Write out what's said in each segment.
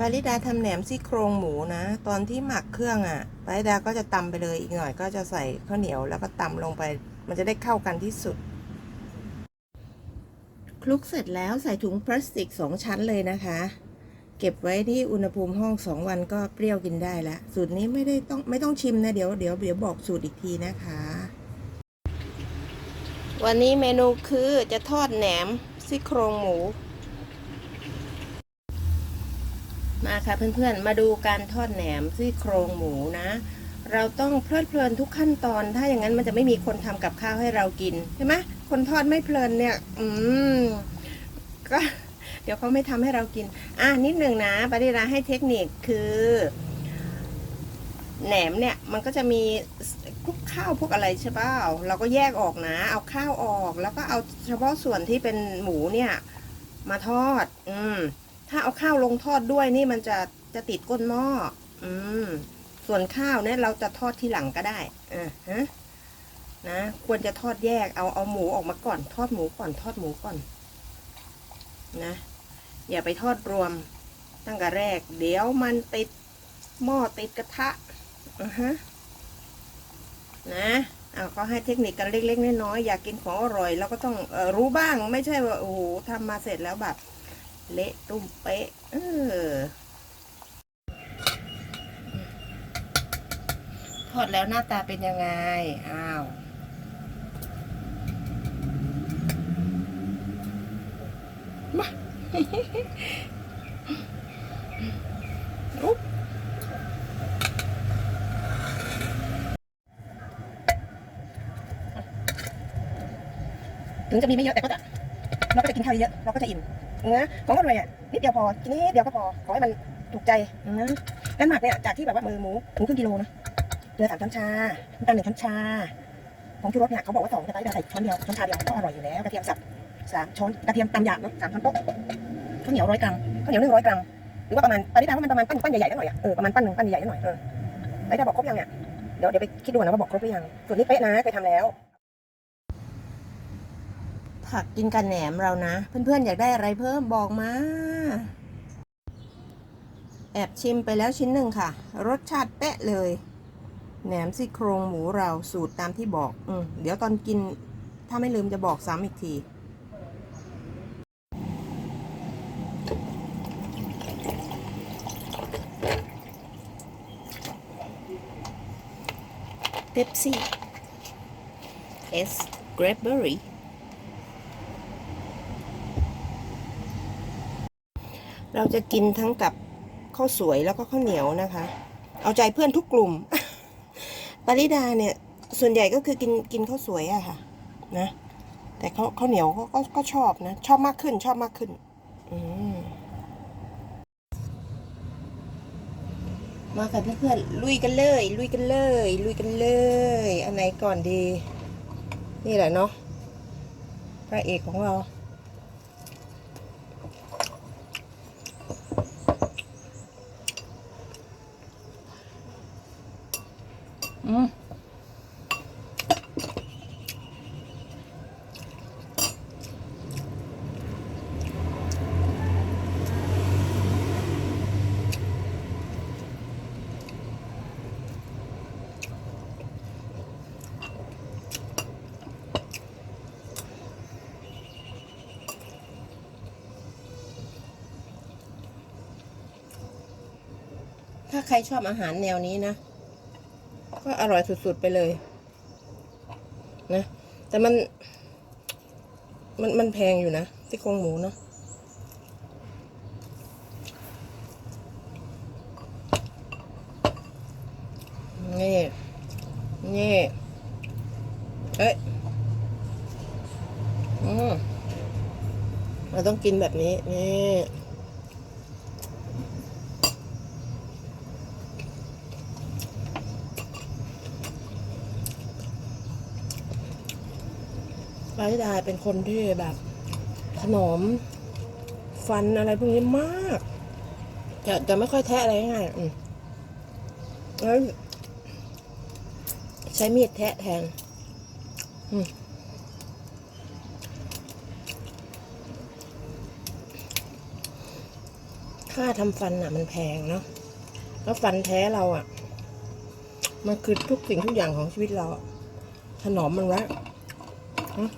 ปาริดาทำแหนมซี่โครงหมูนะ ตอนที่หมักเครื่องอะ่ะปาริดาก็จะตำไปเลยอีกหน่อย ก็จะใส่ข้าวเหนียวแล้วก็ตำลงไป มันจะได้เข้ากันที่สุดคลุกเสร็จแล้วใส่ถุงพลาสติกสองชั้นเลยนะคะ เก็บไว้ที่อุณหภูมิห้องสองวันก็เปรี้ยวกินได้ล้วสูตรนี้ไม่ได้ต้องไม่ต้องชิมนะเดี๋ยวเดี๋ยวเดี๋ยวบอกสูตรอีกทีนะคะ วันนี้เมนูคือจะทอดแหนมซี่โครงหมู มาค่ะเพื่อนๆ มาดูการทอดแหนมซี่โครงหมูนะ เราต้องเพลิดเพลินทุกขั้นตอน ถ้าอย่างนั้นมันจะไม่มีคนทำกับข้าวให้เรากินใช่ไหมคนทอดไม่เพลินเนี่ย อืมก็เดี๋ยวเขาไม่ทำให้เรากิน อะนิดหนึ่งนะปาริราให้เทคนิคคือแหนมเนี่ยมันก็จะมีพวกข้าวพวกอะไรใช่เปล่าเราก็แยกออกนะ เอาข้าวออก แล้วก็เอาเฉพาะส่วนที่เป็นหมูเนี่ย มาทอด อืม ถ้าเอาข้าวลงทอดด้วยนี่มันจะจะติดก้นหม้อ อืม ส่วนข้าวเนี่ยเราจะทอดทีหลังก็ได้อ่าฮะ นะ ควรจะทอดแยก เอาเอาหมูออกมาก่อน ทอดหมูก่อน ทอดหมูก่อน นะ อย่าไปทอดรวม ตั้งแต่แรก เดี๋ยวมันติดหม้อติดกระทะอือฮะ นะเอาก็ให้เทคนิคกันเล็กๆน้อยๆอยากกินของอร่อยเราก็ต้องออรู้บ้างไม่ใช่ว่าโอ้โหทำมาเสร็จแล้วแบบ เละตุ้มเป๊ะ เออ ทอดแล้วหน้าตาเป็นยังไง อ้าวมาถึงจะมีไม่เยอะแต่ก็จะเราก็จะกินข้าวเยอะเราก็จะอิ่ม นะของอร่อยอะนิดเดียวพอกินนิดเดียวก็พอขอให้มันถูกใจนะการหมักเนี่ยจากที่แบบว่ามือหมูหมูครึ่งกิโลนะเกลือสามช้อนชาน้ำตาลหนึ่งช้อนชาผงชูรสเนี่ยเขาบอกว่าสองแต่ไปใส่ช้อนเดียวช้อนชาเดียวก็อร่อยอยู่แล้วกระเทียมสับสามช้อนกระเทียมตำหยาบเนาะสามช้อนโต๊ะข้าวเหนียวร้อยกรัมข้าวเหนียวหนึ่งร้อยกรัมหรือว่าประมาณปริมาณว่ามันประมาณปั้นปั้นใหญ่ๆนิดหน่อยอะเออประมาณปั้นหนึ่งปั้นใหญ่ๆนิดหน่อยเออไอ้ได้บอกครบยังเนี่ยเดี๋ยวเดี๋ยวไปคิดดูนะว่าบอกครบหรือยังส่วนนี้เป๊ะนะเคยทำแล้ว ผักกินกันแหนมเรานะ เพื่อนๆ อยากได้อะไรเพิ่มบอกมา แอบชิมไปแล้วชิ้นหนึ่งค่ะ รสชาติเป๊ะเลย แหนมซี่โครงหมูเราสูตรตามที่บอก อืมเดี๋ยวตอนกิน ถ้าไม่ลืมจะบอกซ้ำอีกทีเ e p ซี่ S Grapeberry เร เราจะกินทั้งกับข้าวสวยแล้วก็ข้าวเหนียวนะคะ เอาใจเพื่อนทุกกลุ่ม ปริดาเนี่ย ส่วนใหญ่ก็คือกินกินข้าวสวยอะค่ะ นะ แต่ข้าวข้าวเหนียวก็ก็ก็ชอบนะ ชอบมากขึ้นชอบมากขึ้น อืมมาค่ะเพื่อนๆลุยกันเลย ลุยกันเลย ลุยกันเลย อันไหนก่อนดี นี่แหละเนาะพระเอกของเรา ถ้าใครชอบอาหารแนวนี้นะ ก็อร่อยสุดๆไปเลย นะ แต่มัน มันมันแพงอยู่นะที่โครงหมูเนาะนี่นี่เอ้ยอืมเราต้องกินแบบนี้ นี่ ปาริดาเป็นคนที่แบบถนอมฟันอะไรพวกนี้มาก จะจะไม่ค่อยแทะอะไรง่ายอืมแล้วใช้มีดแทะแทนอืมค่าทำฟันอะ มันแพงเนาะแล้วฟันแท้เราอะ มันคือทุกสิ่งทุกอย่างของชีวิตเราถนอมมันไว้ฮะ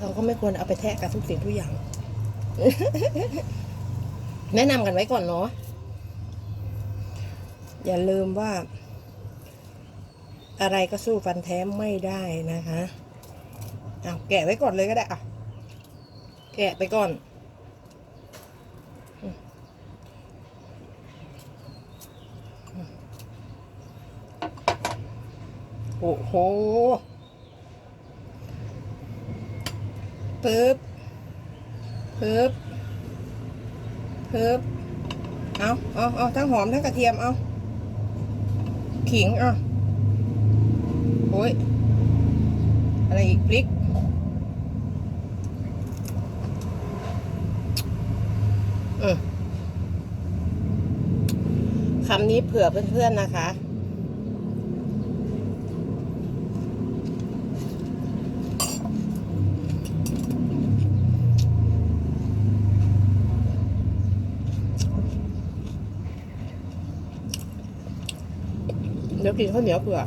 เราก็ไม่ควรเอาไปแทะกับทุกสิ่งทุกอย่าง แนะนำกันไว้ก่อนเนาะอย่าลืมว่า อะไรก็สู้ฟันแท้ไม่ได้นะคะเอาแกะไว้ก่อนเลยก็ได้อะแกะไปก่อนโอ้โห ปึ๊บปึ๊บปึ๊บเอาเอาเอาทั้งหอมทั้งกระเทียม เอาขิงเอาโอ้ย อะไรอีกพริกอืมคำนี้เผื่อเพื่อนๆนะคะ ดี๋ยวกินข้าวเหนียวเผื่อ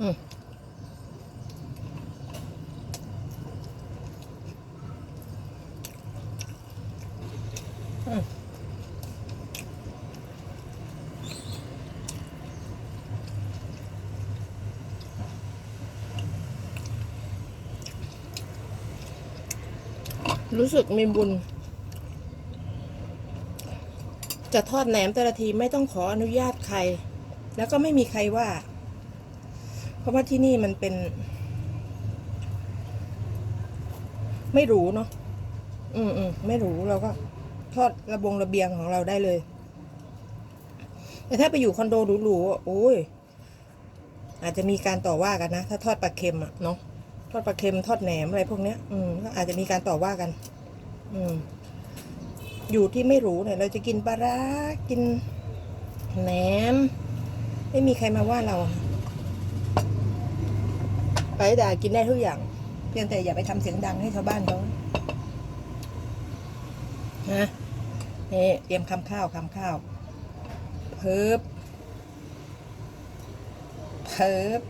อืม รู้สึกมีบุญ จะทอดแหนมแต่ละทีไม่ต้องขออนุญาตใคร แล้วก็ไม่มีใครว่า เพราะว่าที่นี่มันเป็น ไม่รู้เนาะอืมอืมไม่รู้เราก็ทอดระบงระเบียงของเราได้เลย แต่ถ้าไปอยู่คอนโดหรูๆอะโอ้ยอาจจะมีการต่อว่ากันนะ ถ้าทอดปลาเค็มอะเนาะ ทอดปลาเค็มทอดแหนมอะไรพวกเนี้ย อืมก็อาจจะมีการต่อว่ากัน อืม อยู่ที่ไม่รู้เนี่ย เราจะกินปลาร้ากินแหนม ไม่มีใครมาว่าเราไปด่ากินได้ทุกอย่าง เพียงแต่อย่าไปทำเสียงดังให้ชาวบ้านเขานะนี่เตรียมคำข้าวคำข้าวเพิบเพิบ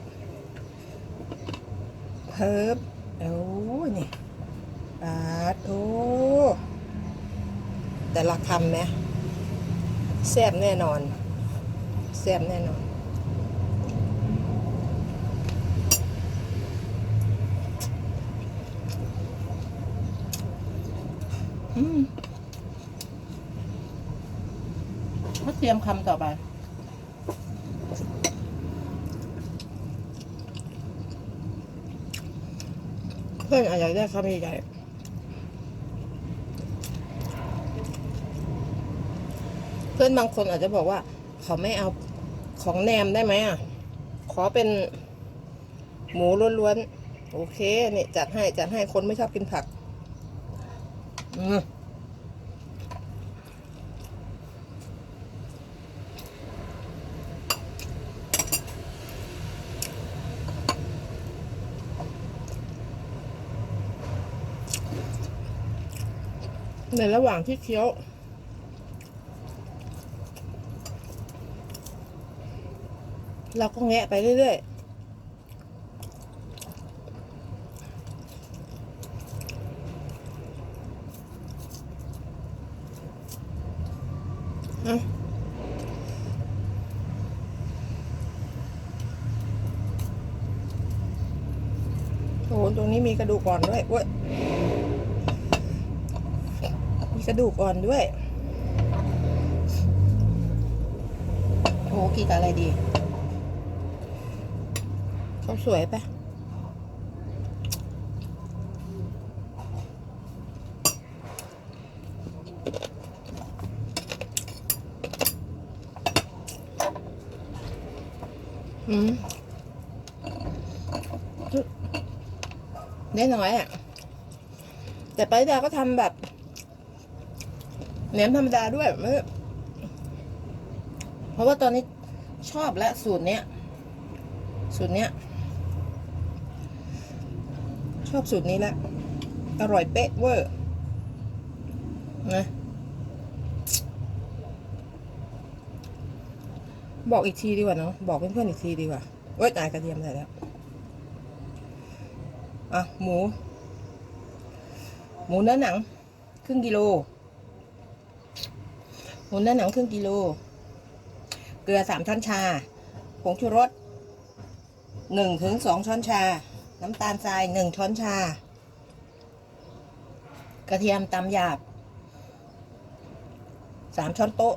เพิบโอ้ยนี่ปาดโอ้แต่ละคำไหมแซ่บแน่นอนแซ่บแน่นอน อืมก็เตรียมคำต่อไป พื่อนอาจจะได้คำใหญ่ๆเพื่อนบางคนอาจจะบอกว่า เขาไม่เอาของแนมได้ไหมอะ ขอเป็นหมูล้วนๆ โอเค เนี่ยจัดให้ จัดให้คนไม่ชอบกินผัก อืม ในระหว่างที่เคี้ยว เราก็แงะไปเรื่อยๆอะโอ้โหตรงนี้มีกระดูกอ่อนด้วยเว้ย กระดูกอ่อนด้วย โอ้กินกับอะไรดีเขาวสวยปะอืมได้น้อยอะ แต่ไปดาก็ทำแบบ แหนมธรรมดาด้วยเพราะว่าตอนนี้ชอบและสูตรเนี้ย สูตรเนี้ย ชอบสูตรนี้แล้วอร่อยเป๊ะเวอร์นะบอกอีกทีดีกว่าเนาะบอกเพื่อนๆอีกทีดีกว่าเว้ยตายกระเทียมใส่แล้วอะหมู หมูเนื้อหนัง ครึ่งกิโล หมูเนื้อหนังครึ่งกิโล เกลือสามช้อนชา ผงชูรสหนึ่งถึงสองช้อนชา น้ำตาลทรายหนึ่งช้อนชา กระเทียมตำหยาบสามช้อนโต๊ะ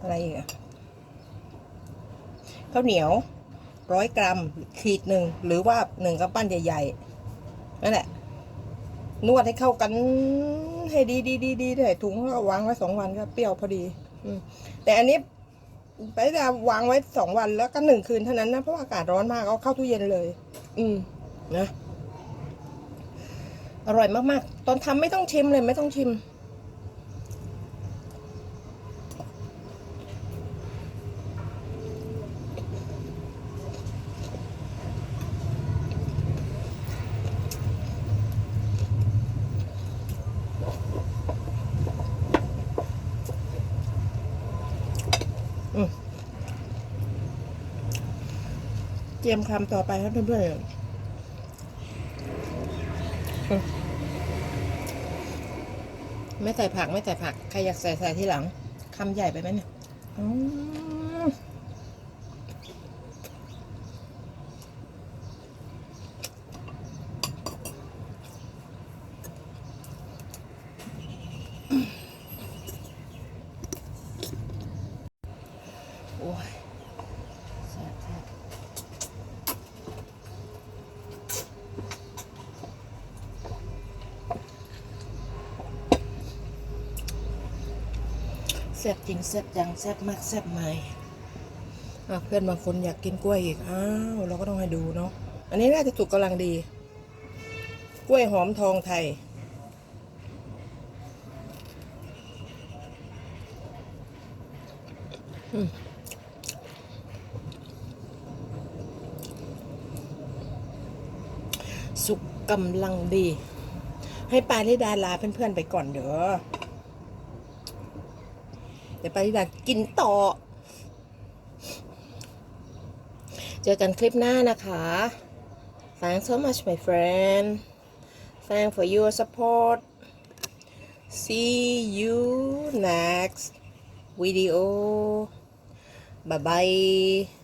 อะไรอีกอะข้าวเหนียวร้อยกรัมขีดหนึ่งหรือว่าหนึ่งกำปั้นใหญ่ๆนั่นแหละ นวดให้เข้ากัน ให้ดีดีดีดีเลยถุงก็วางไว้สองวันก็เปรี้ยวพอดี อืแต่อันนี้ไปจะวางไว้สองวันแล้วก็หนึ่งคืนเท่านั้นนะเพราะอากาศร้อนมากเอาเข้าตู้เย็นเลย อืมนะอร่อยมากๆ ตอนทำไม่ต้องชิมเลยไม่ต้องชิม รียมคำต่อไปครับเพื่อนๆไม่ใส่ผักไม่ใส่ผัก ใครอยากใส่ใส่ที่หลังคำใหญ่ไปไหมเนี่ยอืมโอ้ยแซ่บแซ่บ แซ่บจริงแซ่บจังแซ่บมากแซ่บไหม่เพื่อนบางคนอยากกินกล้วยอีก อ้าว เราก็ต้องให้ดูเนาะ อันนี้น่าจะสุกกำลังดี กล้วยหอมทองไทยสุกกำลังดี ให้ปาริดาลาเพื่อนๆไปก่อนเด้อ เดี๋ยวปาริดากินต่อ เจอกันคลิปหน้านะคะ Thanks so much my friend Thanks for your support See you next video Bye bye